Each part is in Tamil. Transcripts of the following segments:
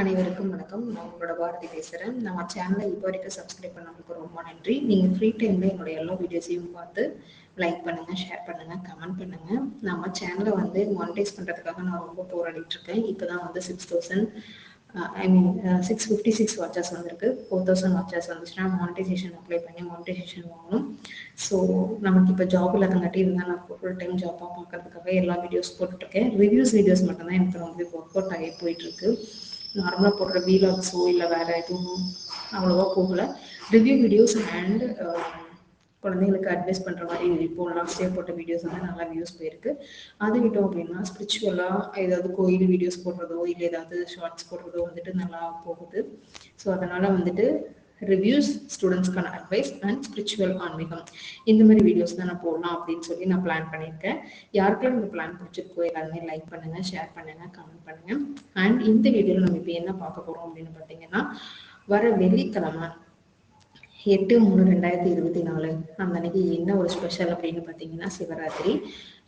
அனைவருக்கும் வணக்கம். நான் உங்களோட பாரதி பேசுகிறேன் நம்ம சேனலை இப்போ வரைக்கும் சப்ஸ்கிரைப் பண்ணவங்களுக்கு ரொம்ப நன்றி. நீங்கள் ஃப்ரீ டைமில் என்னுடைய எல்லா வீடியோஸையும் பார்த்து லைக் பண்ணுங்கள் ஷேர் பண்ணுங்கள் கமெண்ட் பண்ணுங்கள் நம்ம சேனலை வந்து மானிட்டைஸ் பண்ணுறதுக்காக நான் ரொம்ப போராடிட்டு இருக்கேன். இப்போ தான் வந்து six thousand I mean six fifty six watches வந்திருக்கு. ஃபோர் தௌசண்ட் வாட்சஸ் வந்துச்சுன்னா மானிட்டைசேஷன் அப்ளை பண்ணி மானிட்டைசேஷன் வாங்கணும். ஸோ நமக்கு இப்போ ஜாப் இல்லாதங்காட்டி இருந்தால் நான் ஃபுல் டைம் ஜாப்பாக பார்க்கறதுக்காக எல்லா வீடியோஸ் போட்டுட்ருக்கேன் ரிவ்யூஸ் வீடியோஸ் மட்டும்தான் எனக்கு ரொம்ப ஒர்க் அவுட் ஆகி போயிட்டுருக்கு நார்மலாக போடுற வீலாக்ஸோ இல்லை வேறு எதுவும் அவ்வளோவா போகல. ரிவ்யூ வீடியோஸ் அண்ட் uh, குழந்தைங்களுக்கு அட்வைஸ் பண்ணுற மாதிரி இப்போ லாஸ்ட் இயர் போட்ட வீடியோஸ் வந்து நல்லா வியூஸ் போயிருக்கு. அது விட்டோம் அப்படின்னா ஸ்பிரிச்சுவலாக ஏதாவது கோயில் வீடியோஸ் போடுறதோ இல்லை ஏதாவது ஷார்ட்ஸ் போடுறதோ வந்துட்டு நல்லா போகுது. ஸோ அதனால் வந்துட்டு ரிவ்யூஸ் ஸ்டூடெண்ட்ஸ்க்கான அட்வைஸ் அண்ட் ஸ்பிரிச்சுவல் ஆன்மீகம். இந்த மாதிரி வீடியோஸ் தான் நான் போடலாம் அப்படின்னு சொல்லி நான் பிளான் பண்ணியிருக்கேன். யாருக்கெல்லாம் இந்த பிளான் பிடிச்சிருக்கோ எல்லாருமே லைக் பண்ணுங்க ஷேர் பண்ணுங்க கமெண்ட் பண்ணுங்க. அண்ட் இந்த வீடியோவில் நம்ம இப்போ என்ன பார்க்க போறோம் அப்படின்னு பார்த்தீங்கன்னா வர வெள்ளிக்கிழமை எட்டு மூணு ரெண்டாயிரத்தி இருபத்தி நாலு அந்த அன்னைக்கு என்ன ஒரு ஸ்பெஷல் அப்படின்னு பார்த்தீங்கன்னா சிவராத்திரி.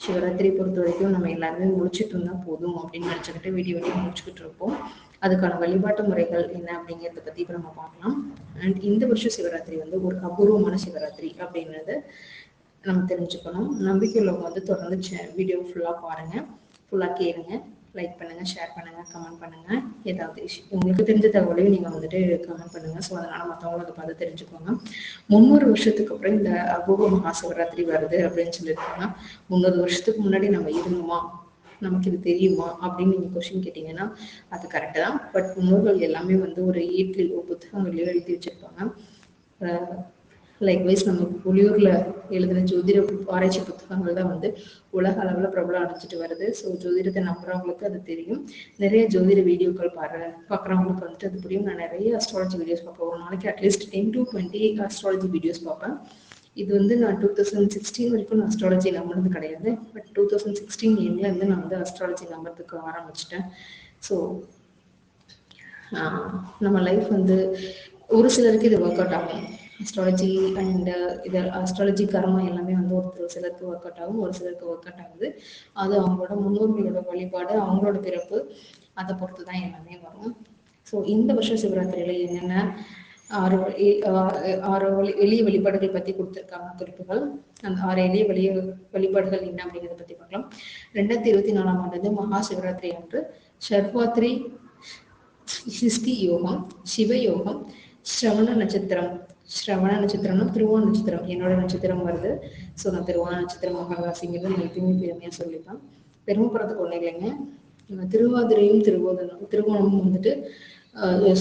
சிவராத்திரி பொறுத்த வரைக்கும் நம்ம எல்லாருமே முடிச்சுட்டு இருந்தால் போதும் அப்படின்னு நினச்சிக்கிட்டு வீடியோ வீடியோ முடிச்சுக்கிட்டு இருப்போம். அதுக்கான வழிபாட்டு முறைகள் என்ன அப்படிங்கிறத பத்தி இப்ப நம்ம பார்க்கலாம். அண்ட் இந்த வருஷம் சிவராத்திரி வந்து ஒரு அபூர்வமான சிவராத்திரி அப்படின்றது நம்ம தெரிஞ்சுக்கணும். நம்பிக்கை உள்ளவங்க வந்து தொடர்ந்து வீடியோ ஃபுல்லாக பாருங்க. ஃபுல்லாக கேளுங்க. லைக் பண்ணுங்க ஷேர் பண்ணுங்க கமெண்ட் பண்ணுங்க. ஏதாவது உங்களுக்கு தெரிஞ்ச தகவலையும் நீங்க வந்துட்டு கமெண்ட் பண்ணுங்க. ஸோ அதனால மற்றவங்களும் அதை பார்த்து தெரிஞ்சுக்கோங்க. முந்நூறு வருஷத்துக்கு அப்புறம் இந்த அபூர்வ மகா சிவராத்திரி வருது அப்படின்னு சொல்லியிருக்காங்க. முந்நூறு வருஷத்துக்கு முன்னாடி நம்ம இருந்தோமா? நமக்கு இது தெரியுமா அப்படின்னு நீங்க கொஸ்டின் கேட்டீங்கன்னா அது கரெக்டு தான். பட் முன்னோர்கள் எல்லாமே வந்து ஒரு ஏட்லையோ புத்தகங்களையோ எழுதி வச்சிருப்பாங்க. லைக் வைஸ் நம்ம புலியூர்ல எழுதின ஜோதிட ஆராய்ச்சி புத்தகங்கள் தான் வந்து உலக அளவுல பிரபலம் அடைஞ்சிட்டு வருது. ஸோ ஜோதிடத்தை நம்புறவங்களுக்கு அது தெரியும். நிறைய ஜோதிட வீடியோக்கள் பாரு பார்க்குறவங்களுக்கு வந்துட்டு அது புரியும். நான் நிறைய அஸ்ட்ராலஜி வீடியோஸ் பார்ப்பேன். ஒரு நாளைக்கு at least ten to twenty astrology videos பார்ப்பேன். இது வந்து நான் டூ தௌசண்ட் சிக்ஸ்டீன் வரைக்கும் நான் அஸ்ட்ராலஜி நம்பினது கிடையாது. பட் டூ தௌசண்ட் சிக்ஸ்டீன் வந்து நான் வந்து அஸ்ட்ராலஜி நம்புறதுக்கு ஆரம்பிச்சிட்டேன். ஸோ நம்ம லைஃப் வந்து ஒரு சிலருக்கு இது ஒர்க் அவுட் ஆகும். அஸ்ட்ராலஜி அண்ட் uh, இது அஸ்ட்ராலஜி கர்மா எல்லாமே வந்து ஒரு சிலருக்கு ஒர்க் அவுட் ஆகும் ஒரு சிலருக்கு ஒர்க் அவுட் ஆகுது. அது அவங்களோட முன்னோர்களோட வழிபாடு அவங்களோட பிறப்பு அதை பொறுத்து தான் எல்லாமே வரும். ஸோ இந்த வருஷம் சிவராத்திரியில் என்னென்ன ஆறு ஆறு வழி எளிய வழிபாடுகள் பத்தி கொடுத்துருக்காங்க குறிப்புகள். அந்த ஆறு எளிய வழிய வழிபாடுகள் என்ன அப்படிங்கிறத பத்தி பார்க்கலாம். ரெண்டாயிரத்தி இருபத்தி நாலாம் ஆண்டு மகா சிவராத்திரி அன்று ஷர்வாத்ரி சிஸ்தி யோகம் சிவ யோகம் ஸ்ரவண நட்சத்திரம் ஸ்ரவண நட்சத்திரம்னா திருவோண நட்சத்திரம். என்னோட நட்சத்திரம் வருது. ஸோ நான் திருவோண நட்சத்திரம் மகாராசிங்கிறது நான் எப்பயுமே பெருமையாக சொல்லிப்பேன். பெருமைப்படுறதுக்கு ஒன்றும் இல்லைங்க. திருவாதிரையும் திருவோதனம் திருவோணமும் வந்துட்டு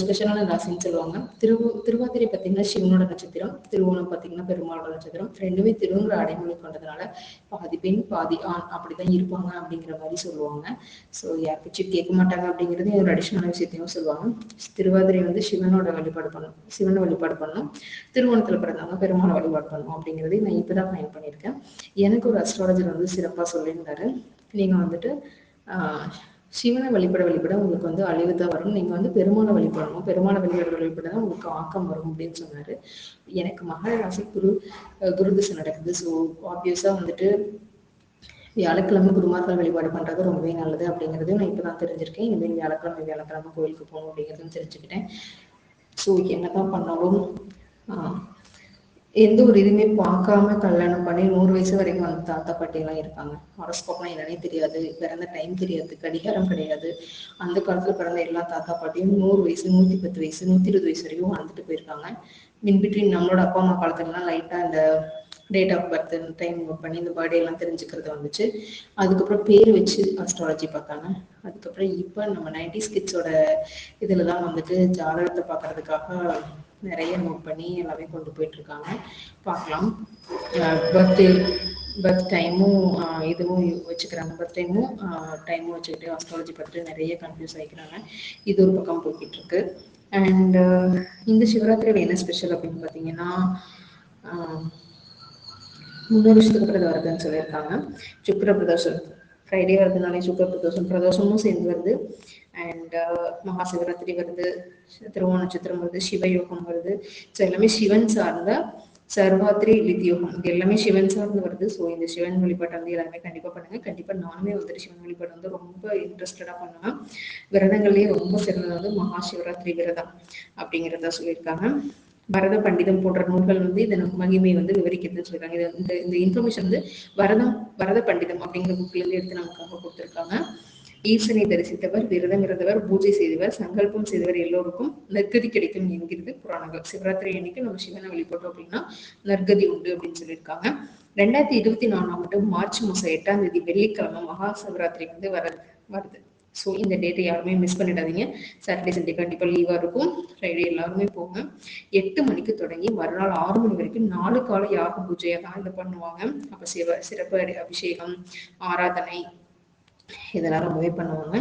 ஸ்பெஷலான ராசின்னு சொல்லுவாங்க. திரு திருவாதிரை பார்த்தீங்கன்னா சிவனோட நட்சத்திரம் திருவோணம் பார்த்தீங்கன்னா பெருமாளோட நட்சத்திரம். ரெண்டுமே திருவுங்கிற அடைமொழி கொண்டதுனால பாதி பெண் பாதி ஆண் அப்படிதான் இருப்பாங்க அப்படிங்கிற மாதிரி சொல்லுவாங்க. ஸோ யாருக்கும் கேட்க மாட்டாங்க அப்படிங்கிறது ஒரு அடிஷனல் விஷயத்தையும் சொல்லுவாங்க. திருவாதிரை வந்து சிவனோட வழிபாடு பண்ணும் சிவனை வழிபாடு பண்ணும். திருவோணத்தில் பிறந்தவங்க பெருமாளை வழிபாடு பண்ணும் அப்படிங்கிறது நான் இப்போ தான் ஃபைன் பண்ணியிருக்கேன். எனக்கு ஒரு அஸ்ட்ராலஜர் வந்து சிறப்பாக சொல்லியிருந்தாரு. நீங்கள் வந்துட்டு சிவனை வழிபட வழிபட உங்களுக்கு வந்து அழிவு தான் வரும். நீங்கள் வந்து பெருமான வழிபடணும். பெருமான வழிபட வழிபட தான் உங்களுக்கு ஆக்கம் வரும் அப்படின்னு சொன்னார். எனக்கு மகர ராசி குரு குரு திசை நடக்குது. ஸோ ஆப்வியஸாக வந்துட்டு வியாழக்கிழமை குருமார்கள் வழிபாடு பண்ணுறது ரொம்பவே நல்லது அப்படிங்கிறதையும் நான் இப்போ தான் தெரிஞ்சிருக்கேன். இனிமேல் வியாழக்கிழமை வியாழக்கிழமை கோயிலுக்கு போகணும் அப்படிங்கிறதும் தெரிஞ்சுக்கிட்டேன். ஸோ என்னதான் பண்ணாலும் எந்த ஒரு இதுவுமே பார்க்காம கல்யாணம் பண்ணி நூறு வயசு வரைக்கும் வந்து தாத்தா பாட்டி எல்லாம் இருக்காங்க. ஹாரஸ்கோப்னா என்னன்னே தெரியாது. பிறந்த டைம் தெரியாது. கடிகாரம் கிடையாது. அந்த காலத்துல பிறந்த எல்லா தாத்தா பாட்டியும் நூறு வயசு நூத்தி பத்து வயசு நூத்தி இருபது வயசு வரைக்கும் வந்துட்டு போயிருக்காங்க. மின் பிட்வீன் நம்மளோட அப்பா அம்மா காலத்துலலாம் லைட்டா இந்த date of birth time note பண்ணி இந்த பர்த்டே எல்லாம் தெரிஞ்சுக்கிறது வந்துச்சு. அதுக்கப்புறம் பேர் வச்சு அஸ்ட்ராலஜி பார்த்தாங்க. அதுக்கப்புறம் இப்போ நம்ம நைன்டி ஸ்கிட்ஸோட இதில் தான் வந்துட்டு ஜாதகத்தை பார்க்கறதுக்காக நிறைய நோட் பண்ணி எல்லாமே கொண்டு போயிட்டு இருக்காங்க பார்க்கலாம் பர்த்டே பர்த் டைமும் இதுவும் வச்சுக்கிறாங்க. பர்த் டைமும் டைமும் வச்சுக்கிட்டு அஸ்ட்ராலஜி பார்த்துட்டு நிறைய கன்ஃபியூஸ் ஆகிக்கிறாங்க இது ஒரு பக்கம் போய்கிட்டு இருக்கு அண்ட் இந்த சிவராத்திரியில் என்ன ஸ்பெஷல் அப்படின்னு பார்த்தீங்கன்னா முன்னூறு வருஷத்துக்கு அப்புறம் வருதுன்னு சொல்லியிருக்காங்க. சுக்கர பிரதோஷம். ஃப்ரைடே வருதுனாலே சுக்கர பிரதோஷம். பிரதோஷமும் சேர்ந்து வருது. அண்ட் uh, மகா சிவராத்திரி வருது திருவோண நட்சத்திரம் வருது சிவயோகம் வருது. ஸோ எல்லாமே சிவன் சார்ந்த சர்வாத்திரி லித்தியோகம் இது எல்லாமே சிவன் சார்ந்து வருது. ஸோ இந்த சிவன் வழிபாட்டை வந்து எல்லாருமே கண்டிப்பாக பண்ணுங்க. கண்டிப்பாக நானுமே வந்துட்டு சிவன் வழிபாடு வந்து ரொம்ப இன்ட்ரெஸ்டடாக பண்ணுவேன். விரதங்கள்லேயே ரொம்ப சிறந்தது வந்து மகா சிவராத்திரி விரதம் அப்படிங்கிறத சொல்லியிருக்காங்க. பரத பண்டிதம் போன்ற நூல்கள் வந்து இதன் மகிமை வந்து விவரிக்கிறதுன்னு சொல்லியிருக்காங்க. இது இந்த இந்த இன்ஃபர்மேஷன் வந்து வரதம் பரத பண்டிதம் அப்படிங்கிற புக்ல எடுத்து நமக்காக கொடுத்துருக்காங்க. ஈசனை தரிசித்தவர் விரதம் இருந்தவர் பூஜை செய்தவர் சங்கல்பம் செய்தவர் எல்லோருக்கும் நற்கதி கிடைக்கும் என்கிறது புராணங்கள். சிவராத்திரி அன்னைக்கு நம்ம சிவனை வழிபட்டோம் அப்படின்னா நற்கதி உண்டு அப்படின்னு சொல்லியிருக்காங்க. ரெண்டாயிரத்தி இருபத்தி நாலாம் ஆண்டு மார்ச் மாசம் எட்டாம் தேதி வெள்ளிக்கிழமை மகா சிவராத்திரி வந்து வர வருது. ஸோ இந்த டேட்டை யாருமே மிஸ் பண்ணிடாதீங்க. சாட்டர்டே சண்டே கண்டிப்பாக லீவாக இருக்கும். ஃப்ரைடே எல்லாருமே போங்க. எட்டு மணிக்கு தொடங்கி மறுநாள் ஆறு மணி வரைக்கும் நாலு கால யாக பூஜையை தான் இதை பண்ணுவாங்க. அப்போ சிவ சிறப்பு அபிஷேகம் ஆராதனை இதெல்லாம் ரொம்பவே பண்ணுவாங்க.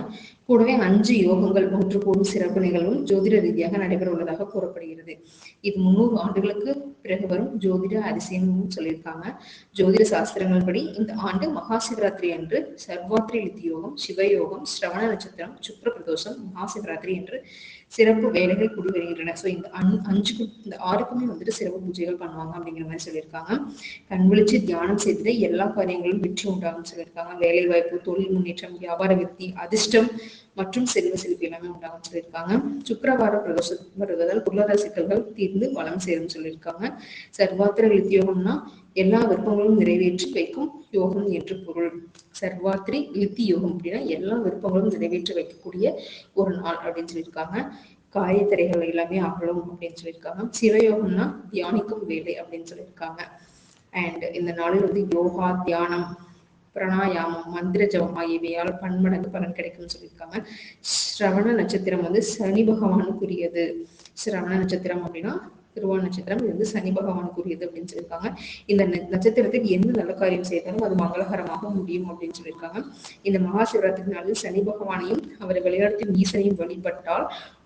கூடவே அஞ்சு யோகங்கள் ஒன்று கூடும் சிறப்பு நிகழ்வும் ஜோதிட ரீதியாக நடைபெற உள்ளதாக கூறப்படுகிறது. இது முன்னூறு ஆண்டுகளுக்கு பிறகு வரும் ஜோதிட அதிசயம்னு சொல்லியிருக்காங்க. ஜோதிட சாஸ்திரங்கள் படி இந்த ஆண்டு மகா சிவராத்திரி அன்று சர்வாத்திரி லித்தி யோகம் சிவயோகம் ஸ்ரவண நட்சத்திரம் சுக்ர பிரதோஷம் மகா சிவராத்திரி என்று சிறப்பு வேலைகள் கூடி வருகின்றன. ஸோ இந்த அன் அஞ்சுக்கு இந்த ஆறுக்குமே வந்துட்டு சிறப்பு பூஜைகள் பண்ணுவாங்க அப்படிங்கிற மாதிரி சொல்லியிருக்காங்க. கண் விழிச்சு தியானம் செய்துட்டு எல்லா காரியங்களும் வெற்றி உண்டாகும் சொல்லியிருக்காங்க. வேலை வாய்ப்பு தொழில் முன்னேற்றம் வியாபார விருத்தி அதிர்ஷ்டம் மற்றும் செல்வ செழிப்பு எல்லாமே உண்டாகும் சொல்லியிருக்காங்க. சுக்கரவார பிரதோஷம் வருவதால் பொருளாதார சிக்கல்கள் தீர்ந்து வளம் சேரும் சொல்லியிருக்காங்க. சர்வாத்திர லித்தியோகம்னா எல்லா விருப்பங்களும் நிறைவேற்றி வைக்கும் யோகம் என்று பொருள். சர்வாத்திரி லித்தி யோகம் அப்படின்னா எல்லா விருப்பங்களும் நிறைவேற்றி வைக்கக்கூடிய ஒரு நாள் அப்படின்னு சொல்லியிருக்காங்க. காயத்திரைகள் எல்லாமே அகலும் அப்படின்னு சொல்லியிருக்காங்க. சிவயோகம்னா தியானிக்கும் வேலை அப்படின்னு சொல்லியிருக்காங்க. அண்ட் இந்த நாளில் வந்து யோகா தியானம் பிரணாயாமம் மந்திர ஜபம் ஆகியவையால் பன்மடங்கு பலன் கிடைக்கும்னு சொல்லியிருக்காங்க. ஸ்ரவண நட்சத்திரம் வந்து சனி பகவானுக்குரியது. சிரவண நட்சத்திரம் அப்படின்னா திருவோண நட்சத்திரம் இது வந்து சனி பகவானுக்குரியது அப்படின்னு சொல்லியிருக்காங்க. இந்த நட்சத்திரத்துக்கு எந்த நல்ல காரியம் செய்தாலும் அது மங்களகரமாக முடியும் அப்படின்னு சொல்லியிருக்காங்க. இந்த மகா சிவராத்திரி நாளில் சனி பகவானையும் அவரை விளையாடத்தின் ஈசனையும் வழிபட்டால்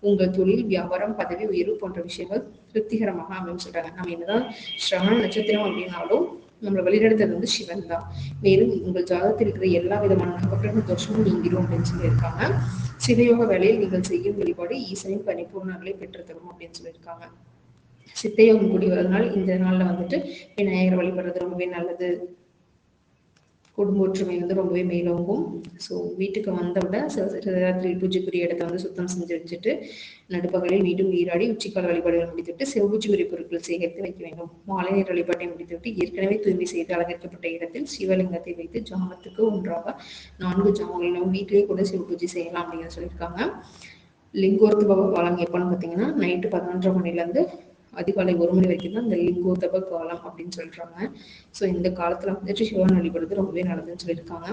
உங்கள் தொழில் வியாபாரம் பதவி உயர்வு போன்ற விஷயங்கள் திருப்திகரமாக அமையும் சொல்றாங்க. நம்ம என்னதான் ஸ்ரவண நட்சத்திரம் அப்படின்னாலும் நம்மளை வழிநடத்துறது வந்து சிவன் தான் மேலும் உங்கள் ஜாதகத்தில் இருக்கிற எல்லா விதமான நவக்கிரக தோஷமும் நீங்கிடும் அப்படின்னு சொல்லியிருக்காங்க. சிவயோக வேலையில் நீங்கள் செய்யும் வழிபாடு ஈசனின் பரிபூர்ணங்களை பெற்றுத்தரும் அப்படின்னு சொல்லியிருக்காங்க. சித்தயோகம் கூடி வரதுனால இந்த நாள்ல வந்துட்டு விநாயகர் வழிபடுறது ரொம்பவே நல்லது. குடும்ப ஒற்றுமை வந்து ரொம்பவே மேலோங்கும். ஸோ வீட்டுக்கு வந்தவுடன் ராத்திரி பூஜைக்குரிய இடத்த வந்து சுத்தம் செஞ்சு வச்சுட்டு நடுப்பகலில் மீண்டும் நீராடி உச்சிக்கால வழிபாடுகள் முடித்துவிட்டு செவ்வூச்சி பொருட்கள் சேகரித்து வைக்க வேண்டும். மாலை நேர வழிபாட்டை முடித்துவிட்டு ஏற்கனவே தூய்மை செய்து அலங்கரிக்கப்பட்ட இடத்தில் சிவலிங்கத்தை வைத்து ஜாமத்துக்கு ஒன்றாக நான்கு ஜாமங்கள் நம்ம வீட்டிலேயே கூட சிவ பூஜை செய்யலாம் அப்படின்னு சொல்லியிருக்காங்க. லிங்கோர்த்து காலம் எப்போன்னு பார்த்தீங்கன்னா நைட்டு பதினொன்றரை மணிலேருந்து அதிகாலை ஒரு மணி வரைக்கும் தான் இந்த லிங்கோதப காலம் அப்படின்னு சொல்றாங்க. ஸோ இந்த காலத்துல வந்துட்டு சிவன் வழிபடுறது ரொம்பவே நல்லதுன்னு சொல்லியிருக்காங்க.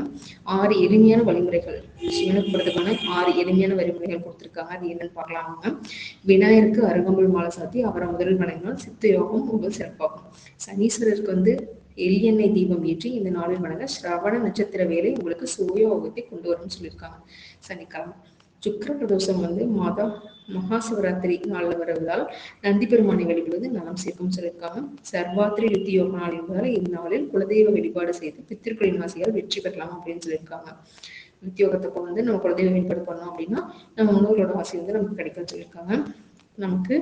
ஆறு எளிமையான வழிமுறைகள். சிவனுக்கு படுறதுக்கான ஆறு எளிமையான வழிமுறைகள் கொடுத்துருக்காங்க. அது என்னன்னு பார்க்கலாம் விநாயகருக்கு அருகம்புல் மாலை சாத்தி அவரை முதலில் வணங்கினால் சித்த யோகம் ரொம்ப சிறப்பாகும். சனீஸ்வரருக்கு வந்து எளியெண்ணெய் தீபம் ஏற்றி இந்த நாளில் வணங்க சிரவண நட்சத்திர வேலை உங்களுக்கு சுயோகத்தை கொண்டு வரும்னு சொல்லியிருக்காங்க. சனிக்கிழமை. சுக்கர பிரதோஷம் வந்து மாதா மகா சிவராத்திரி நாளில் வருவதால் நந்தி பெருமானை வழிபடுவது நலம் சேர்க்கும் சொல்லியிருக்காங்க சர்வாத்திரி யுத்தி யோக நாள் என்பதால் இந்நாளில் குலதெய்வ வழிபாடு செய்து பித்திருக்களின் ஆசையால் வெற்றி பெறலாம் அப்படின்னு சொல்லியிருக்காங்க. உத்தியோகத்தப்போ வந்து நம்ம குலதெய்வ வழிபாடு பண்ணோம் அப்படின்னா நம்ம முன்னோர்களோட ஆசை வந்து நமக்கு கிடைக்கும் சொல்லியிருக்காங்க. நமக்கு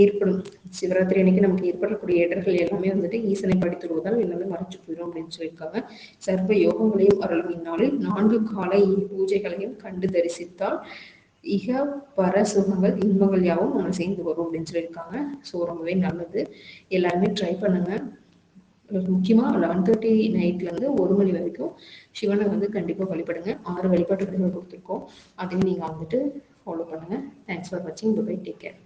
ஏற்படும். சிவராத்திரி அன்னைக்கு நமக்கு ஏற்படக்கூடிய இடர்கள் எல்லாமே வந்துட்டு ஈசனை படித்துடுவதால் எல்லாமே மறைச்சு போயிடும் அப்படின்னு சொல்லியிருக்காங்க. சர்வ யோகங்களையும் அருளும் இந்நாளில் நான்கு காலை பூஜைகளையும் கண்டு தரிசித்தால் இக பர சுகங்கள் இன்பங்கள் யாவும் நம்ம சேர்ந்து வரும் அப்படின்னு சொல்லியிருக்காங்க. ஸோ ரொம்பவே நல்லது. எல்லாருமே ட்ரை பண்ணுங்க. முக்கியமா லெவன் தேர்ட்டி நைட்ல இருந்து ஒரு மணி வரைக்கும் சிவனை வந்து கண்டிப்பா வழிபடுங்க. ஆறு வழிபாட்டு கொடுத்துருக்கோம். அதையும் நீங்க வந்துட்டு ஃபாலோ பண்ணுங்க. தேங்க்ஸ் ஃபார் வாட்சிங் பை டேக் கேர்